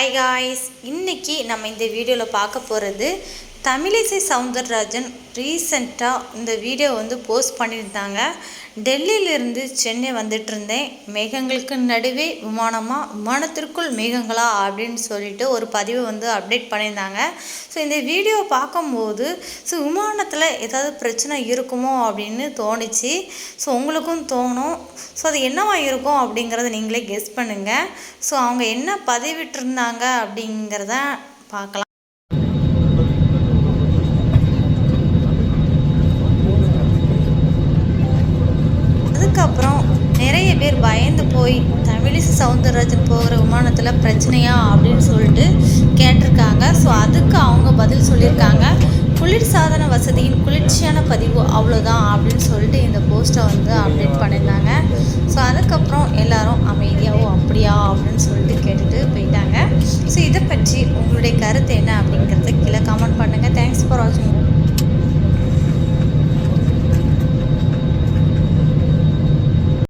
Hi guys இன்னைக்கு நம்ம இந்த வீடியோவில் பார்க்க போகிறது தமிழிசை சவுந்தரராஜன் ரீசெண்டாக இந்த வீடியோ வந்து போஸ்ட் பண்ணியிருந்தாங்க. டெல்லியிலிருந்து சென்னை வந்துட்டு இருந்தேன் மேகங்களுக்கு நடுவே விமானமாக விமானத்திற்குள் மேகங்களா? அப்படின்னு சொல்லிட்டு ஒரு பதிவை வந்து அப்டேட் பண்ணியிருந்தாங்க. ஸோ இந்த வீடியோ பார்க்கும்போது ஸோ விமானத்தில் ஏதாவது பிரச்சனை இருக்குமோ அப்படின்னு தோணுச்சு. ஸோ உங்களுக்கும் தோணும். ஸோ அது என்னவா இருக்கும் அப்படிங்கிறத நீங்களே கெஸ் பண்ணுங்கள் ஸோ அவங்க என்ன பதிவிட்டிருந்தாங்க அப்படிங்கிறத பார்க்கலாம். அதுக்கப்புறம் நிறைய பேர் பயந்து போய் தமிழிசை சவுந்தரராஜன் போகிற விமானத்தில் பிரச்சனையா அப்படின்னு சொல்லிட்டு கேட்டிருக்காங்க. ஸோ அதுக்கு அவங்க பதில் சொல்லியிருக்காங்க. குளிர்சாதன வசதியின் குளிர்ச்சியான பதிவு அவ்வளோதான் அப்படின்னு சொல்லிட்டு இந்த போஸ்ட்டை வந்து அப்டேட் பண்ணியிருந்தாங்க. ஸோ அதுக்கப்புறம் எல்லாரும் அமைதியாகவோ அப்படியா அப்படின்னு சொல்லிட்டு கேட்டுட்டு போயிட்டாங்க. ஸோ இதை பற்றி உங்களுடைய கருத்து என்ன அப்படிங்கிறத கீழே கமெண்ட் பண்ணுங்கள் தேங்க்ஸ் ஃபார்